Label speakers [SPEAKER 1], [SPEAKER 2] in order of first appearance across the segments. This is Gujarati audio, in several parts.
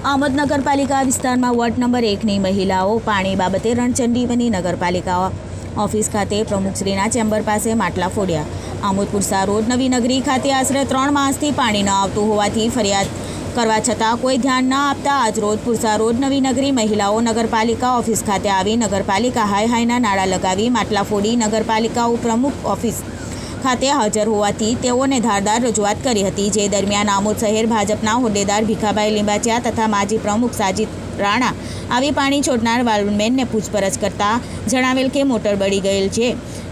[SPEAKER 1] આમદ નગરપાલિકા વિસ્તારમાં વોર્ડ નંબર એકની મહિલાઓ પાણી બાબતે રણચંડી બની નગરપાલિકા ઓફિસ ખાતે પ્રમુખશ્રીના ચેમ્બર પાસે માટલા ફોડ્યા. આમોદપુરસા રોડ નવી નગરી ખાતે આશરે ત્રણ માસથી પાણી ન આવતું હોવાથી ફરિયાદ કરવા છતાં કોઈ ધ્યાન ન આપતા આજરોજ પુરસા રોડ નવી નગરી મહિલાઓ નગરપાલિકા ઓફિસ ખાતે આવી નગરપાલિકા હાય હાયના નાળા લગાવી માટલા ફોડી નગરપાલિકા ઉપપ્રમુખ ઓફિસ ખાતે હાજર હોવાથી તેઓને ધારદાર રજૂઆત કરી હતી. જે દરમિયાન આમોદ શહેર ભાજપના હોદ્દેદાર ભીખાભાઈ લીંબાચિયા તથા માજી પ્રમુખ સાજીદ રાણા આવી પાણી છોડનાર વાલ્વમેનને પૂછપરછ કરતા જણાવેલ કે મોટર બળી ગયેલ છે,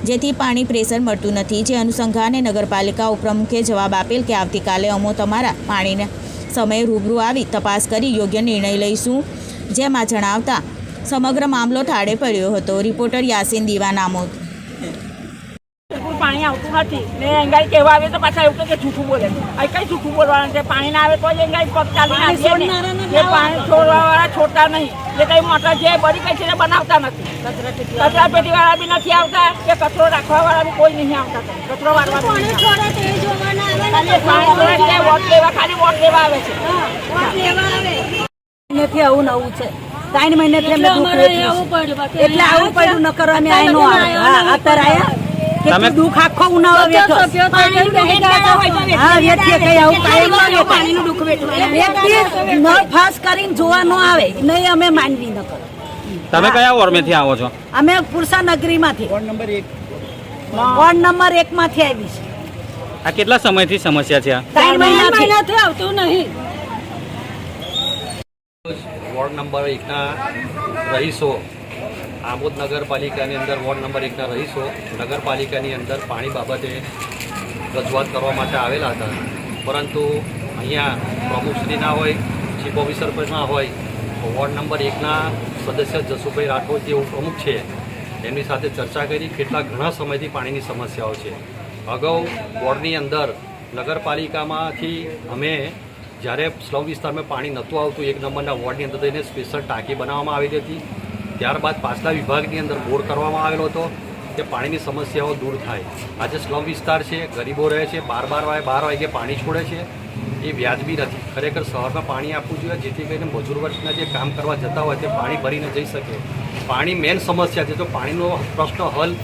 [SPEAKER 1] જેથી પાણી પ્રેશર મળતું નથી. જે અનુસંધાને નગરપાલિકા ઉપપ્રમુખે જવાબ આપેલ કે આવતીકાલે અમો તમારા પાણીને સમયે રૂબરૂ આવી તપાસ કરી યોગ્ય નિર્ણય લઈશું, જેમાં જણાવતા સમગ્ર મામલો ઠાડે પડ્યો હતો. રિપોર્ટર યાસીન દીવાન
[SPEAKER 2] આમોદ. પાણી આવતું નથી. ને એંગાઈ કહેવા આવે તો પાછા એવું કે જૂઠું બોલે. અહીં કઈ જૂઠું બોલવાનું છે? પાણી ના આવે તો જ એંગાઈ પગ ચાલી નાખીએ ને. પાણી છોડવા વાળા છોડતા નહીં. એ કઈ મોટર જે બળી ગઈ છે બનાવતા નથી. કચરા પેટી વાળા બી નથી આવતા. કે કચરો રાખવા વાળા બી કોઈ નહીં આવતા. કચરો વાળવા પાણી વોટ લેવા ખાલી વોટ લેવા આવે છે.
[SPEAKER 3] નથી આવું. નવું છે. ત્રણ મહિને એટલે આવું પડ્યું ન કરો અમે આય નો આવે હા અત્યારે આયા. કેટલું દુઃખ આખો ઉનાળો વેઠો. હા વેઠીએ કઈ આવું કાંઈ ન વેઠાય. વ્યક્તિ ન ફાસ કરીને જોવા ન આવે. નહીં અમે માનવી ન કરો.
[SPEAKER 4] તમે કયા વોર્ડમાંથી આવો છો?
[SPEAKER 3] અમે પુરસા નગરીમાંથી વોર્ડ નંબર એક. માંથી આવી છે
[SPEAKER 4] આ કેટલા સમયથી સમસ્યા છે આ?
[SPEAKER 3] ત્રણ મહિનાથી આવતું નહીં.
[SPEAKER 5] વોર્ડ નંબર એકના રહીશો આમોદ નગરપાલિકાની અંદર વોર્ડ નંબર એકના રહીશો. નગરપાલિકાની અંદર પાણી બાબતે રજૂઆત કરવા માટે આવેલા હતા. પરંતુ અહીંયા પ્રમુખશ્રીના હોય ચીફ ઓફિસર પણ ના હોય વોર્ડ નંબર એકના સદસ્ય જસુભાઈ રાઠોડ જે ઉપપ્રમુખ છે, એમની સાથે ચર્ચા કરી કેટલા ઘણા સમયથી પાણીની સમસ્યાઓ છે. અગાઉ વોર્ડની અંદર નગરપાલિકામાંથી અમે જ્યારે સ્લમ વિસ્તારમાં પાણી નહોતું આવતું, એક નંબરના વોર્ડની અંદર થઈને સ્પેશિયલ ટાંકી બનાવવામાં આવી હતી. ત્યારબાદ પાછલા વિભાગની અંદર બોર કરવામાં આવેલો હતો કે પાણીની સમસ્યાઓ દૂર થાય. આજે સ્લમ વિસ્તાર છે, ગરીબો રહે છે બાર બાર વાગે બાર વાગે પાણી છોડે છે. એ વ્યાજબી નથી. ખરેખર શહેરમાં પાણી આપવું જોઈએ, જેથી કરીને મજૂર વર્ગના જે કામ કરવા જતા હોય તે પાણી ભરીને જઈ શકે. પાણી મેન સમસ્યા છે. તો પાણીનો પ્રશ્ન હલ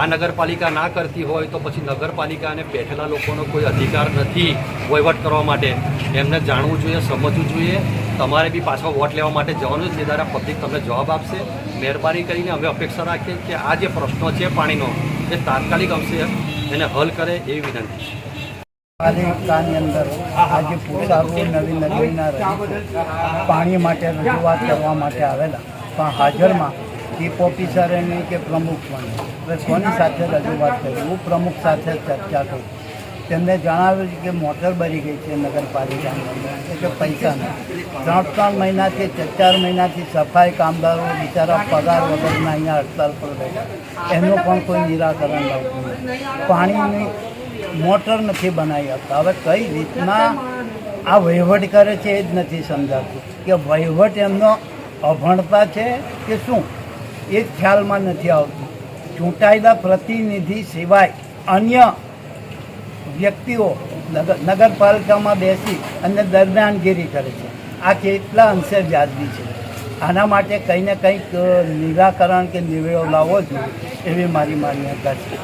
[SPEAKER 5] આ નગરપાલિકા ના કરતી હોય તો પછી નગરપાલિકાને બેઠેલા લોકોનો કોઈ અધિકાર નથી વહીવટ કરવા માટે. એમને જાણવું જોઈએ, સમજવું જોઈએ. તમારે બી પાછો વોટ લેવા માટે જવાનું છે દ્વારા પબ્લિક તમને જવાબ આપશે. મહેરબાની કરીને અમે અપેક્ષા રાખીએ કે આ જે પ્રશ્નો છે પાણીનો, એ તાત્કાલિક અંશે એને હલ કરે એવી વિનંતી છે.
[SPEAKER 6] પાલિકાની અંદર આજે પુરસા નવી નગરીના પાણી માટે રજૂઆત કરવા માટે આવેલા. પણ હાજરમાં ચીફ ઓફિસર એની કે પ્રમુખ પણ. હવે કોની સાથે રજૂઆત કરી? હું પ્રમુખ સાથે ચર્ચા કરી. તેમને જણાવ્યું કે મોટર બળી ગઈ છે નગરપાલિકાની એટલે પૈસા નથી ત્રણ ત્રણ મહિનાથી ચાર ચાર મહિનાથી સફાઈ કામદારો બિચારા પગાર વગરના અહીંયા હડતાલ પર બેઠા. એનું પણ કોઈ નિરાકરણ લાવતું નથી. પાણીની મોટર નથી બનાવી આપતા હવે કઈ રીતના આ વહીવટ કરે છે એ જ નથી સમજાતું. કે વહીવટ એમનો અભણતા છે કે શું? એ ખ્યાલમાં નથી આવતું. ચૂંટાયેલા પ્રતિનિધિ સિવાય અન્ય વ્યક્તિઓ નગર નગરપાલિકામાં બેસી અને દરમિયાનગીરી કરે છે. આ કેટલા અંશે વ્યાજબી છે. આના માટે કંઈ ને કંઈક નિરાકરણ કે નિવેડો લાવવો જોઈએ, એવી મારી માન્યતા છે.